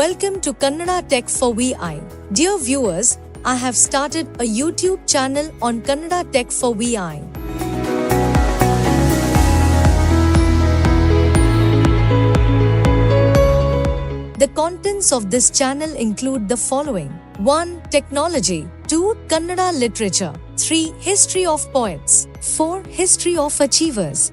Welcome to Kannada Tech for VI. Dear viewers, I have started a YouTube channel on Kannada Tech for VI. The contents of this channel include the following 1. Technology, 2. Kannada literature, 3. History of poets, 4. History of achievers,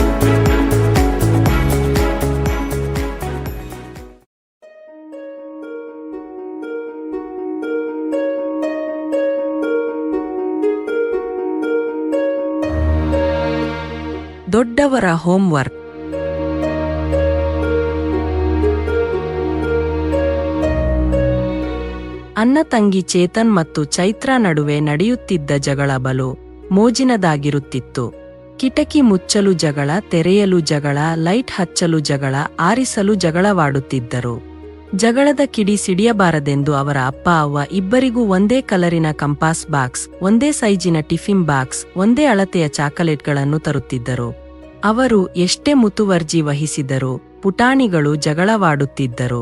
ದೊಡ್ಡವರ homework ಅನ್ನ ತಂಗಿ ಚೇತನ್ ಮತ್ತು ಚೈತ್ರ ನಡುವೆ ನಡೆಯುತ್ತಿದ್ದ ಜಗಳ ಬಲು ಮೋಜಿನದಾಗಿರುತ್ತಿತ್ತು. ಕಿಟಕಿ ಮುಚ್ಚಲು ಜಗಳ, ತೆರೆಯಲು ಜಗಳ, ಲೈಟ್ ಹಚ್ಚಲು ಜಗಳ, ಆರಿಸಲು ಜಗಳವಾಡುತ್ತಿದ್ದರು. ಜಗಳದ ಕಿಡಿ ಸಿಡಿಯಬಾರದೆಂದು ಅವರ ಅಪ್ಪ, ಅವ್ವ ಇಬ್ಬರಿಗೂ ಒಂದೇ ಕಲರಿನ ಕಂಪಾಸ್ ಬಾಕ್ಸ್, ಒಂದೇ ಸೈಜಿನ ಟಿಫಿನ್ ಬಾಕ್ಸ್, ಒಂದೇ ಅಳತೆಯ ಚಾಕಲೇಟ್ಗಳನ್ನು ತರುತ್ತಿದ್ದರು. ಅವರು ಎಷ್ಟೇ ಮುತುವರ್ಜಿ ವಹಿಸಿದರೂ ಪುಟಾಣಿಗಳು ಜಗಳವಾಡುತ್ತಿದ್ದರು.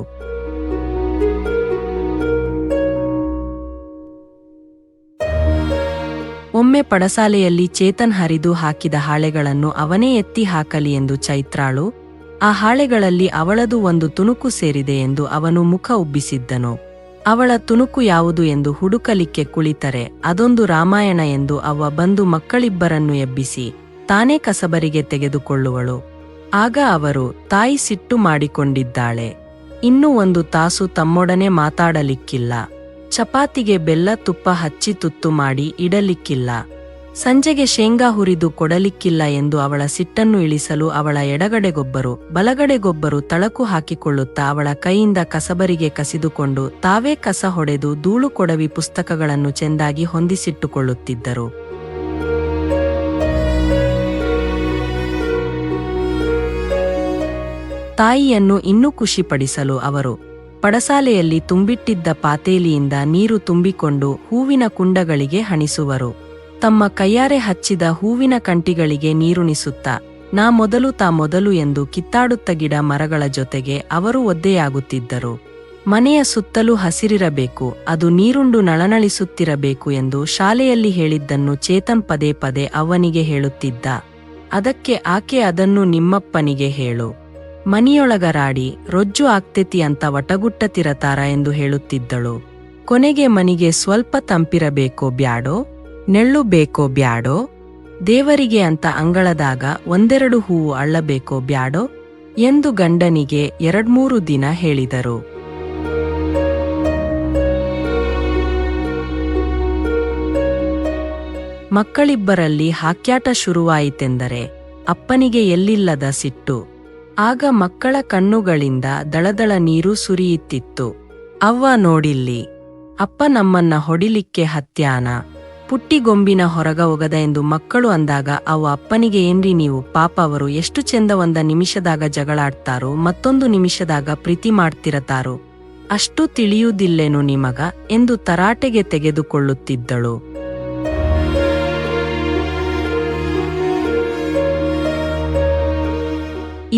ಒಮ್ಮೆ ಪಡಸಾಲೆಯಲ್ಲಿ ಚೇತನ್ ಹರಿದು ಹಾಕಿದ ಹಾಳೆಗಳನ್ನು ಅವನೇ ಎತ್ತಿ ಹಾಕಲಿ ಎಂದು ಚೈತ್ರಾಳು, ಆ ಹಾಳೆಗಳಲ್ಲಿ ಅವಳದು ಒಂದು ತುಣುಕು ಸೇರಿದೆ ಎಂದು ಅವನು ಮುಖ ಉಬ್ಬಿಸಿದ್ದನು. ಅವಳ ತುಣುಕು ಯಾವುದು ಎಂದು ಹುಡುಕಲಿಕ್ಕೆ ಕುಳಿತರೆ, ಅದೊಂದು ರಾಮಾಯಣ ಎಂದು ಅವ ಬಂದು ಮಕ್ಕಳಿಬ್ಬರನ್ನು ಎಬ್ಬಿಸಿ ತಾನೇ ಕಸಬರಿಗೆ ತೆಗೆದುಕೊಳ್ಳುವಳು. ಆಗ ಅವರು ತಾಯಿ ಸಿಟ್ಟು ಮಾಡಿಕೊಂಡಿದ್ದಾಳೆ. ಇನ್ನೂ ಒಂದು ತಾಸು ತಮ್ಮೊಡನೆ ಮಾತಾಡಲಿಕ್ಕಿಲ್ಲ. ಚಪಾತಿಗೆ ಬೆಲ್ಲ ತುಪ್ಪ ಹಚ್ಚಿ ತುತ್ತು ಮಾಡಿ ಇಡಲಿಕ್ಕಿಲ್ಲ. ಸಂಜೆಗೆ ಶೇಂಗಾ ಹುರಿದು ಕೊಡಲಿಕ್ಕಿಲ್ಲ ಎಂದು ಅವಳ ಸಿಟ್ಟನ್ನು ಇಳಿಸಲು ಅವಳ ಎಡಗಡೆಗೊಬ್ಬರು, ಬಲಗಡೆಗೊಬ್ಬರು ತಳಕು ಹಾಕಿಕೊಳ್ಳುತ್ತಾ ಅವಳ ಕೈಯಿಂದ ಕಸಬರಿಗೆ ಕಸಿದುಕೊಂಡು ತಾವೇ ಕಸ ಹೊಡೆದು ಧೂಳು ಕೊಡವಿ ಪುಸ್ತಕಗಳನ್ನು ಚೆಂದಾಗಿ ಹೊಂದಿಸಿಟ್ಟುಕೊಳ್ಳುತ್ತಿದ್ದರು. ತಾಯಿಯನ್ನು ಇನ್ನೂ ಖುಷಿಪಡಿಸಲು ಅವರು ಪಡಸಾಲೆಯಲ್ಲಿ ತುಂಬಿಟ್ಟಿದ್ದ ಪಾತೇಲಿಯಿಂದ ನೀರು ತುಂಬಿಕೊಂಡು ಹೂವಿನ ಕುಂಡಗಳಿಗೆ ಹಣಿಸುವರು. ತಮ್ಮ ಕೈಯಾರೆ ಹಚ್ಚಿದ ಹೂವಿನ ಕಂಟಿಗಳಿಗೆ ನೀರುಣಿಸುತ್ತಾ ನಾ ಮೊದಲು ತಾ ಮೊದಲು ಎಂದು ಕಿತ್ತಾಡುತ್ತ ಗಿಡ ಮರಗಳ ಜೊತೆಗೆ ಅವರು ಒದ್ದೆಯಾಗುತ್ತಿದ್ದರು. ಮನೆಯ ಸುತ್ತಲೂ ಹಸಿರಿರಬೇಕು, ಅದು ನೀರುಂಡು ನಳನಳಿಸುತ್ತಿರಬೇಕು ಎಂದು ಶಾಲೆಯಲ್ಲಿ ಹೇಳಿದ್ದನ್ನು ಚೇತನ್ ಪದೇ ಪದೇ ಅವನಿಗೆ ಹೇಳುತ್ತಿದ್ದ. ಅದಕ್ಕೆ ಆಕೆ ಅದನ್ನು ನಿಮ್ಮಪ್ಪನಿಗೆ ಹೇಳು. ಮನಿಯೊಳಗರಾಡಿ, ರೊಜ್ಜು ಆಗ್ತೇತಿ ಅಂತ ವಟಗುಟ್ಟತಿರತಾರ ಎಂದು ಹೇಳುತ್ತಿದ್ದಳು. ಕೊನೆಗೆ ಮನಿಗೆ ಸ್ವಲ್ಪ ತಂಪಿರಬೇಕೋ ಬ್ಯಾಡೋ, ನೆಳ್ಳು ಬೇಕೋ ಬ್ಯಾಡೋ, ದೇವರಿಗೆ ಅಂತ ಅಂಗಳದಾಗ ಒಂದೆರಡು ಹೂವು ಅಳ್ಳಬೇಕೋ ಬ್ಯಾಡೋ ಎಂದು ಗಂಡನಿಗೆ ಎರಡ್ಮೂರು ದಿನ ಹೇಳಿದರು. ಮಕ್ಕಳಿಬ್ಬರಲ್ಲಿ ಹಾಕ್ಯಾಟ ಶುರುವಾಯಿತೆಂದರೆ, ಅಪ್ಪನಿಗೆ ಎಲ್ಲಿಲ್ಲದ ಸಿಟ್ಟು. ಆಗ ಮಕ್ಕಳ ಕಣ್ಣುಗಳಿಂದ ದಳದಳ ನೀರು ಸುರಿಯುತ್ತಿತ್ತು. ಅವ್ವ ನೋಡಿಲ್ಲಿ, ಅಪ್ಪ ನಮ್ಮನ್ನ ಹೊಡಿಲಿಕ್ಕೆ ಹತ್ಯಾನ? ಪುಟ್ಟಿಗೊಂಬಿನ ಹೊರಗ ಒಗದ ಎಂದು ಮಕ್ಕಳು ಅಂದಾಗ ಅವ ಅಪ್ಪನಿಗೆ, ಏನ್ರಿ ನೀವು? ಪಾಪ ಅವರು ಎಷ್ಟು ಚೆಂದ ಒಂದ ನಿಮಿಷದಾಗ ಜಗಳಾಡ್ತಾರೋ, ಮತ್ತೊಂದು ನಿಮಿಷದಾಗ ಪ್ರೀತಿ ಮಾಡ್ತಿರತಾರೋ? ಅಷ್ಟು ತಿಳಿಯುವುದಿಲ್ಲೇನು ನಿಮಗ? ಎಂದು ತರಾಟೆಗೆ ತೆಗೆದುಕೊಳ್ಳುತ್ತಿದ್ದಳು.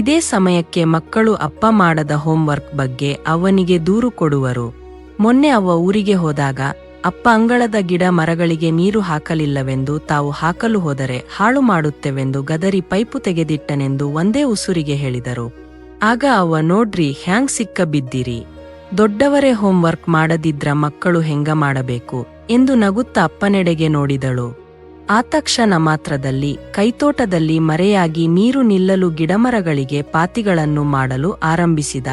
ಇದೇ ಸಮಯಕ್ಕೆ ಮಕ್ಕಳು ಅಪ್ಪ ಮಾಡದ ಹೋಮ್ವರ್ಕ್ ಬಗ್ಗೆ ಅವನಿಗೆ ದೂರು ಕೊಡುವರು. ಮೊನ್ನೆ ಅವ ಊರಿಗೆ ಹೋದಾಗ, ಅಪ್ಪ ಅಂಗಳದ ಗಿಡ ಮರಗಳಿಗೆ ನೀರು ಹಾಕಲಿಲ್ಲವೆಂದು ತಾವು ಹಾಕಲು ಹೋದರೆ ಹಾಳು ಮಾಡುತ್ತೆವೆಂದು ಗದರಿ ಪೈಪು ತೆಗೆದಿಟ್ಟನೆಂದು ಒಂದೇ ಉಸುರಿಗೆ ಹೇಳಿದರು. ಆಗ ಅವ, ನೋಡ್ರಿ, ಹ್ಯಾಂಗ್ ಸಿಕ್ಕ ಬಿದ್ದಿರಿ? ದೊಡ್ಡವರೇ ಹೋಮ್ವರ್ಕ್ ಮಾಡದಿದ್ರ ಮಕ್ಕಳು ಹೆಂಗ ಮಾಡಬೇಕು? ಎಂದು ನಗುತ್ತ ಅಪ್ಪನೆಡೆಗೆ ನೋಡಿದಳು. ಆತಕ್ಷಣ ಮಾತ್ರದಲ್ಲಿ ಕೈತೋಟದಲ್ಲಿ ಮರೆಯಾಗಿ ನೀರು ನಿಲ್ಲಲು ಗಿಡಮರಗಳಿಗೆ ಪಾತಿಗಳನ್ನು ಮಾಡಲು ಆರಂಭಿಸಿದ.